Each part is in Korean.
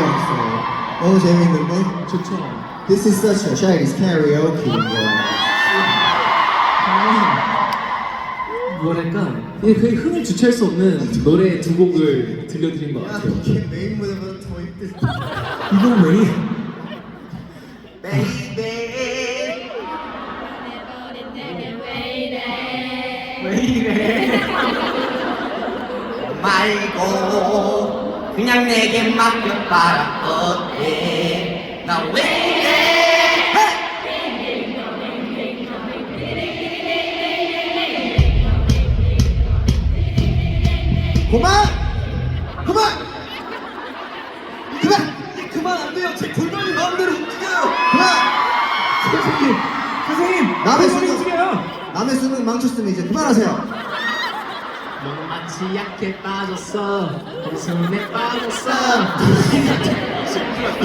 왔어요. 너무 재밌는데? 좋죠. This is such a Chinese karaoke. 뭐랄까 예, 거의 흥을 주체할 수 없는 노래 두 곡을 들려드린 것 야, 같아요. 이게 메인 무대보다 더 힘들. 이건 왜? 베이베. 왜 이래? 말고 그냥 내게 맡겨봐라 어때 나왜 이래 그만! 그만! 그만! 그만 안 돼요 제 골반이 마음대로 움직여요 그만! 선생님, 선생님, 남의 움직여요. 남의 수능 망쳤으면 이제 그만하세요. 너는 마치 약해 빠졌어, 손에 빠졌어.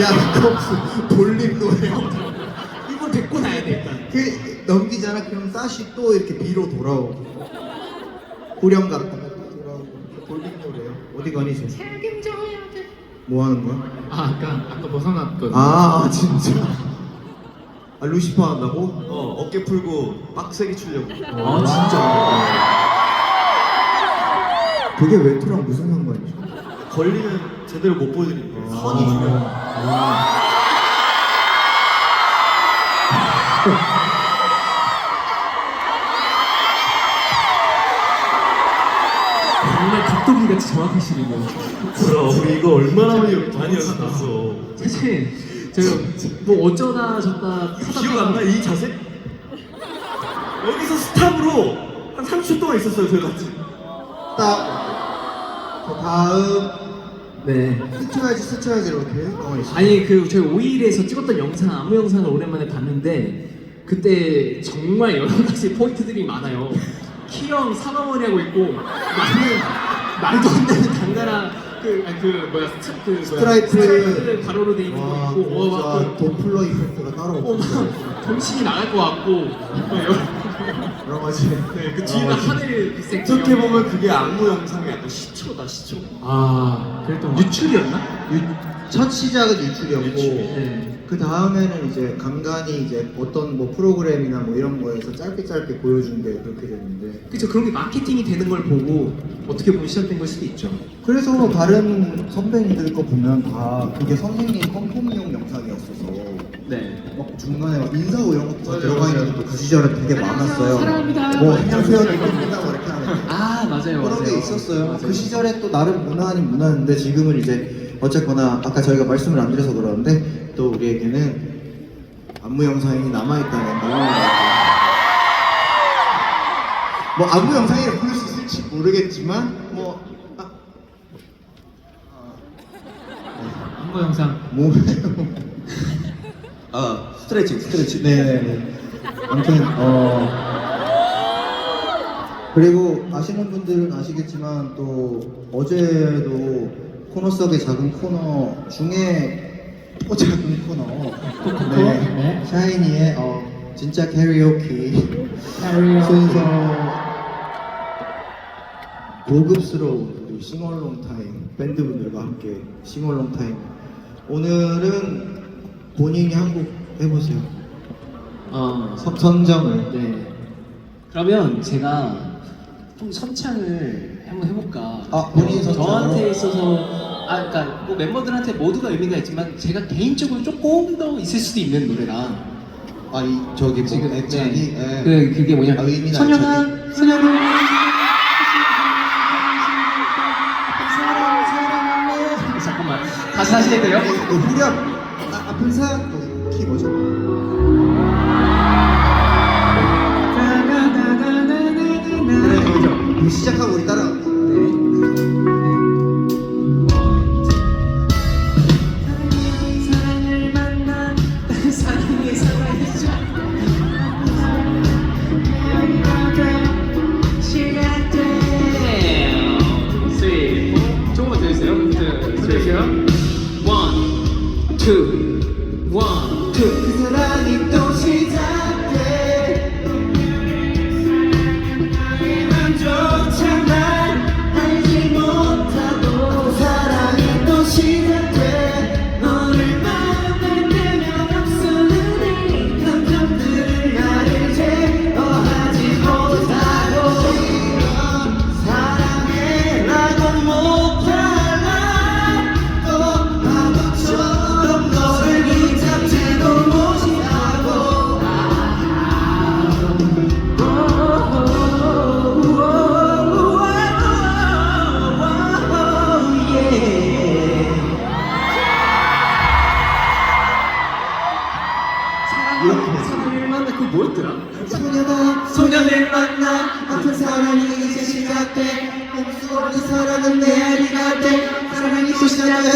야, 그거 볼림 노래요. 이거 데리고 나야 돼 일단. 그 넘기잖아. 그럼 다시 또 이렇게 비로 돌아오고. 후렴 갔다가 또 돌아오고. 볼림 노래요. 어디 가니 지금? 뭐 하는 거야? 아 아까 아까 벗어났거든. 아 진짜. 아 루시퍼 한다고? 어 어깨 풀고 빡세게 추려고 아 진짜. 그게 외투랑 무슨 상관이죠? 걸리면 제대로 못 보여드리니까 아. 선이 중요해 정말 각도기 같이 정확하시네요. 뭐야 우리 이거 얼마나 많이 많이 연습했어 사실 제가 뭐 어쩌다 저다 기억 안 나? 이 자세? 여기서 스탑으로 한 30초 동안 있었어요 저희 같이 딱. 그 다음 네. 스쳐야지 스쳐야지 이렇게 있어. 아니 그 저희 5일에서 찍었던 영상 안무 영상을 오랜만에 봤는데 그때 정말 여러 가지 포인트들이 많아요. 키형 사과머리 하고 있고 나는 말도 안 되는 단가랑 그, 아니, 그 뭐야 스트, 그 뭐야, 스트라이프. 스트라이프 가로로 돼 있는 와, 거 있고 어, 막 진짜 그, 도플러 이펙트가 따로 어, 없어. 막 정신이 나갈 것 같고 어, 여러- 여러 가지. 네, 그 뒤에가 하늘색 어떻게 보면 그게 안무 영상이 시초다 시초 아 그랬던 유출이었나? 유- 첫 시작은 유출이었고 네. 그 다음에는 이제 간간히 이제 어떤 뭐 프로그램이나 뭐 이런 거에서 짧게 짧게 보여준 게 그렇게 됐는데 그쵸 그런 게 마케팅이 되는 걸 보고 어떻게 보면 시작된 걸 수도 있죠. 그래서 다른 선배님들 거 보면 다 그게 선생님 컴폼용 영상이었어서 네. 막 중간에 막 인사 이런 것도 다 맞아요, 들어가 있는. 것도 그 시절에 되게 많았어요. 사랑합니다. 뭐 안녕하세요 이렇게 하는 아 맞아요 그런 맞아요. 게 있었어요. 맞아요. 그 시절에 또 나름 문화 아닌 문화인데 지금은 이제 어쨌거나 아까 저희가 말씀을 안 드려서 그러는데 또 우리에게는 안무 영상이 남아있다는 거. 뭐 안무 영상이라 부를 수 있을지 모르겠지만 뭐 아, 안무 영상. 뭐아 스트레칭 스트레칭 네네네. 아무튼 어 그리고 아시는 분들은 아시겠지만 또 어제도 코너 속의 작은 코너 중에 또 작은 코너 네, 네. 샤이니의 어 진짜 캐리오키. 순서 고급스러운 우리 싱얼롱 타임 밴드분들과 함께 싱얼롱 타임 오늘은 본인이 한 곡 해보세요 어. 선- 선정을 네. 그러면 제가 좀 선창을 한번 해볼까. 아, 본인 선창으로? 저한테 있어서 아, 그러니까 뭐 멤버들한테 모두가 의미가 있지만 제가 개인적으로 조금 더 있을 수도 있는 노래라. 아이 저기 뭐 지금 애착이 네. 예. 그 그게 뭐냐? 아, 의미나 선영아, 선영아. 사랑 사랑할래. 잠깐만 다시 하셔야 돼요. 그 후렴 아, 아픈 사키 뭐죠? 그럼 시작하고 우리 따라 사 소녀를 만나 그 뭐였더라? 소녀다 소녀를 만나 아픈 사랑이 이제 시작돼. 몸수 없는 사랑은 내 아리가 돼. 사랑은 이제 시작돼.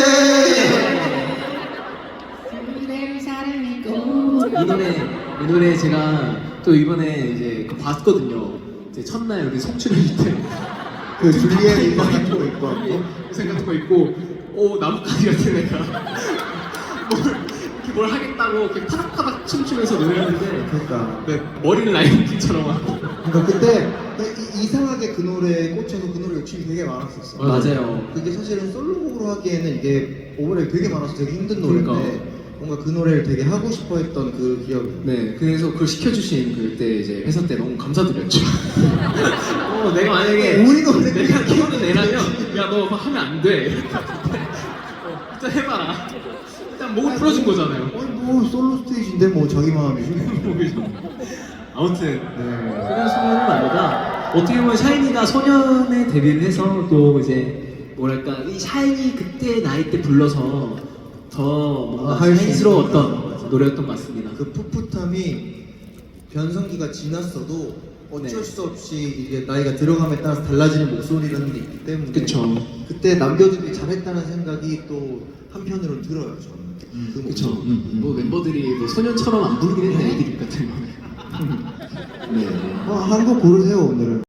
이 노래 이 노래 제가 또 이번에 이제 그 봤거든요. 이제 첫날 우리 송출일 때그 줄리엣 입방 입고 있고 생각도 있고 어, 오 나뭇가지 같은 애가. 뭘 이렇게 뭘 하겠다고 이렇게 파닥파닥 춤추면서 노래하는데 그러니까 네, 머리는 라이언킹처럼 하고 그러니까 그때 이- 이상하게 그 노래에 꽂혀서 그 노래 욕심이 되게 많았었어 맞아요. 그게 사실은 솔로곡으로 하기에는 이게 오버랩 되게 많아서 되게 힘든 노래인데 그러니까. 뭔가 그 노래를 되게 하고 싶어 했던 그 기억이 네 그래서 그걸 시켜주신 그때 이제 회사 때 너무 감사드렸죠. 어 내가 만약에 우리 노래 내가 키우는 애라면 야 너 그거 하면 안 돼. 어, 일단 해봐라. 일단 목을 풀어준 거잖아요. 아니 뭐 솔로 스테이지인데 뭐 자기 마음이지 아무튼 네. 소년 소년은 말보다 어떻게 보면 샤이니가 소년에 데뷔를 해서 또 이제 뭐랄까 이 샤이니 그때 나이 때 불러서 더 뭔가 아, 할수 샤이니스러웠던 노래였던 것 같습니다. 그 풋풋함이 변성기가 지났어도 어쩔 네. 수 없이 이게 나이가 들어감에 따라서 달라지는 목소리라는 게 있기 때문에 그쵸. 그때 남겨두기 잘했다는 생각이 또 한편으로는 들어요 저는 그 그쵸. 뭐 멤버들이 뭐 소년처럼 안 부르긴 했네 애드립 같은 거. 네. 어, 한곡 고르세요 오늘은